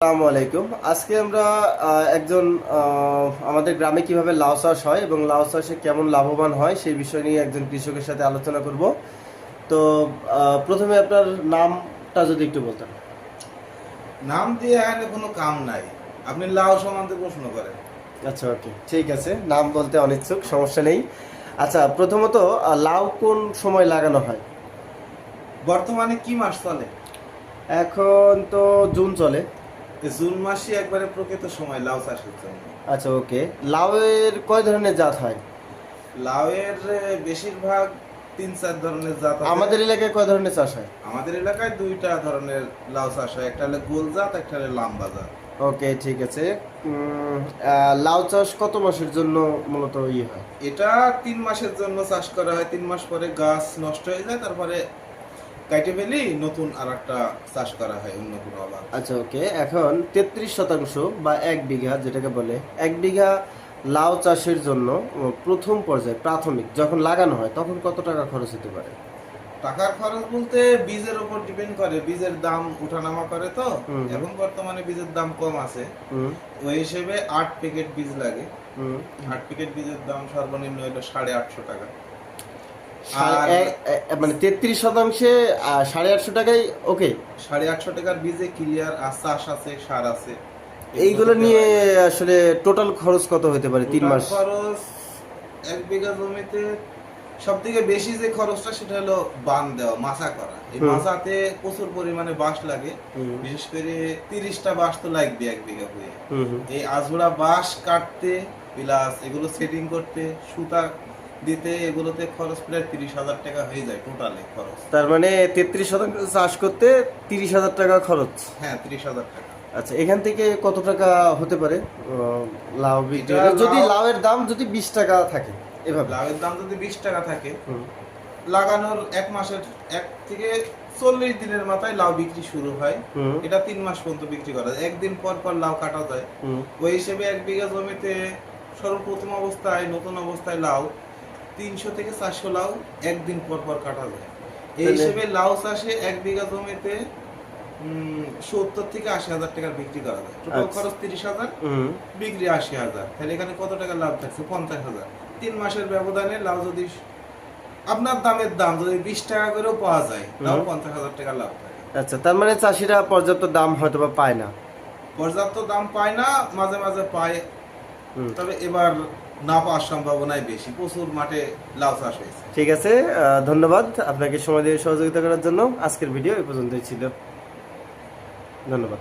আসসালামু আলাইকুম। আজকে আমরা একজন আমাদের গ্রামে কীভাবে লাউ চাষ হয় এবং লাউ চাষে কেমন লাভবান হয় সেই বিষয় নিয়ে একজন কৃষকের সাথে আলোচনা করব। তো প্রথমে আপনার নামটা যদি একটু বলতেন। নাম দিয়ে এখানে কোনো কাম নাই। আপনি লাউ সম্বন্ধে প্রশ্ন করেন। আচ্ছা ওকে ঠিক আছে। নাম বলতে অনিচ্ছুক সমস্যা নেই। আচ্ছা প্রথমত লাউ কোন সময় লাগানো হয়? বর্তমানে কি মাস চলে? এখন তো জুন চলে। জুন মাসই একবারে প্রকৃত সময় লাউ চাষের জন্য। আচ্ছা ওকে। লাউয়ের কয় ধরনের জাত হয়? লাউয়ের বেশিরভাগ তিন চার ধরনের জাত আমাদের এলাকায় কয় ধরনের চাষ হয়? আমাদের এলাকায় দুইটা ধরনের লাউ চাষ হয়। একটা হলো গোল জাত একটা হলো লাম্বা জাত। ওকে ঠিক আছে। লাউ চাষ কত মাসের জন্য মূলত ইয়ে হয়? এটা তিন মাসের জন্য চাষ করা হয়। তিন মাস পরে গাছ নষ্ট হয়ে যায় তারপরে কাইটে ফেলি নতুন আর একটা চাষ করা হয় অন্য কোনো আবার। আচ্ছা ওকে। এখন তেত্রিশ শতাংশ বা এক বিঘা যেটাকে বলে এক বিঘা লাউ চাষের জন্য প্রথম পর্যায়ে প্রাথমিক যখন লাগানো হয় তখন কত টাকা খরচ হতে পারে? টাকার খরচ বলতে বীজের উপর ডিপেন্ড করে। বীজের দাম উঠানামা করে তো। এখন বর্তমানে বীজের দাম কম আছে। ওই হিসেবে আট প্যাকেট বীজ লাগে। আট প্যাকেট বীজের দাম সর্বনিম্ন হলো সাড়ে আটশো টাকা। মানে তেত্রিশ শতাংশে সাড়ে আটশো টাকাই ওকে? সাড়ে আটশো টাকার বীজে ক্লিয়ার আর চাষ আছে সার আছে। এইগুলো নিয়ে আসলে টোটাল খরচ কত হতে পারে তিন মাস? খরচ এক বিঘা জমিতে সব থেকে বেশি যে খরচটা সেটা হলো বান দেওয়া মাছা করা। এই। মাছাতে প্রচুর পরিমাণে বাঁশ লাগে। বিশেষ করে তিরিশটা বাঁশ তো লাগবে এক বিঘা হয়ে। এই আজোড়া বাঁশ কাটতে প্লাস এগুলো সেটিং করতে সুতা দিতে এগুলোতে খরচ প্রায় তিরিশ হাজার টাকা হয়ে যায় টোটালে খরচ। তার মানে তেত্রিশ শতাংশ চাষ করতে তিরিশ হাজার টাকা খরচ? হ্যাঁ তিরিশ হাজার টাকা। আচ্ছা এখান থেকে কত টাকা হতে পারে? লাউ? যদি লাউয়ের দাম যদি বিশ টাকা থাকে এভাবে। লাভের দাম যদি বিশ টাকা থাকে লাগানোর এক মাসের এক থেকে চল্লিশ দিনের মাথায় লাউ বিক্রি শুরু হয়। এটা তিন মাস পর্যন্ত বিক্রি করা যায়। একদিন পর পর লাউ কাটা যায়। ওই হিসেবে এক বিঘা জমিতে সর্বপ্রথম অবস্থায় নতুন অবস্থায় লাউ তিনশো থেকে চারশো লাউ একদিন পর পর কাটা যায়। এই হিসেবে লাউ চাষে এক বিঘা জমিতে সত্তর থেকে আশি হাজার টাকার বিক্রি করা যায়। টোটাল আচ্ছা। খরচ তিরিশ হাজার বিক্রি আশি হাজার। তাহলে এখানে কত টাকা লাভ থাকছে? পঞ্চাশ হাজার। তিন মাসের ব্যবধানে লাউ যদি আপনার দামের দাম যদি বিশ টাকা করেও পাওয়া যায় তাও পঞ্চাশ হাজার টাকা লাভ থাকে। আচ্ছা তার মানে চাষিরা পর্যাপ্ত দাম হয়তো পায় না। পর্যাপ্ত দাম পায় না মাঝে মাঝে পায়। তবে এবার না পাওয়ার সম্ভাবনায় বেশি। প্রচুর মাঠে লাউ চাষ হয়েছে। ঠিক আছে ধন্যবাদ আপনাকে সময় দিয়ে সহযোগিতা করার জন্য। আজকের ভিডিও এই পর্যন্তই ছিল। ধন্যবাদ।